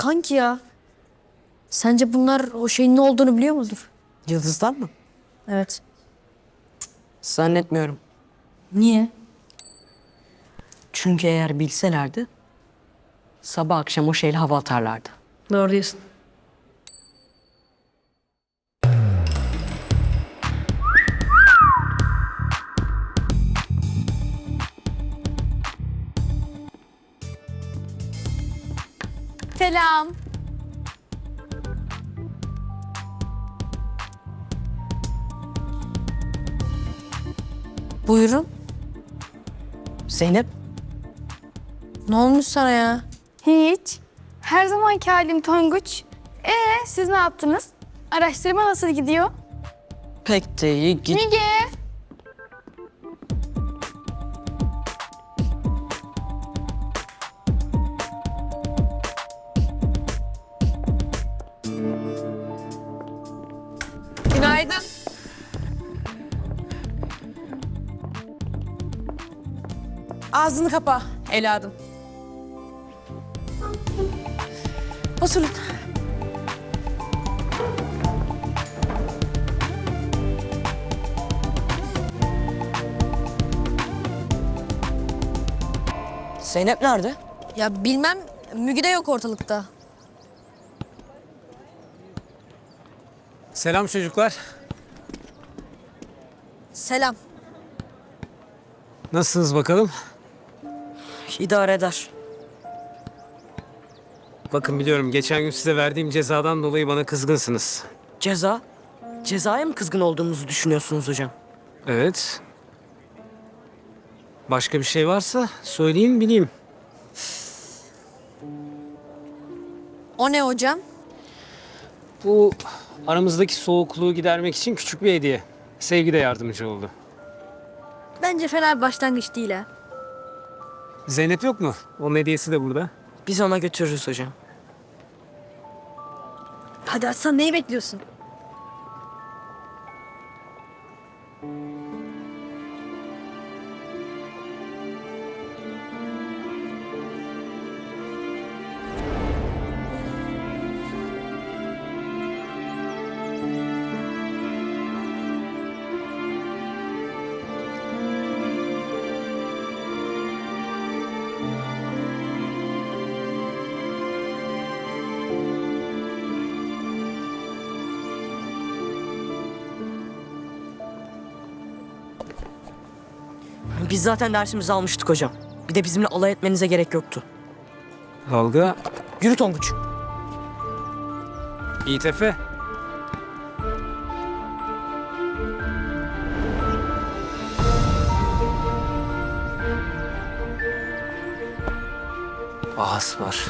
kanki ya. Sence bunlar o şeyin ne olduğunu biliyor mudur? Yıldızlar mı? Evet. Zannetmiyorum. Niye? Çünkü eğer bilselerdi sabah akşam o şeyle hava atarlardı. Doğru diyorsun. Selam. Buyurun. Zeynep Ne olmuş sana ya? Hiç. Her zamanki halim Tonguç. Ee, siz ne yaptınız? Araştırma nasıl gidiyor? pek de iyi git. Nige. Günaydın. Ağzını kapa evladım. Oturun. Zeynep nerede? Ya bilmem Müge de yok ortalıkta. Selam çocuklar. Selam. Nasılsınız bakalım? İdare eder. Bakın biliyorum geçen gün size verdiğim cezadan dolayı bana kızgınsınız. Ceza? Cezaya mı kızgın olduğumuzu düşünüyorsunuz hocam? Evet. Başka bir şey varsa söyleyin bileyim. O ne hocam? Bu aramızdaki soğukluğu gidermek için küçük bir hediye. Sevgi de yardımcı oldu. Bence fena bir başlangıç değil ha. Zeynep yok mu? Onun hediyesi de burada. Biz ona götürürüz hocam. Hadi Aslan neyi bekliyorsun? Biz zaten dersimizi almıştık hocam. Bir de bizimle alay etmenize gerek yoktu. Dalga. Yürü Tonguç. Efe. Ağız var.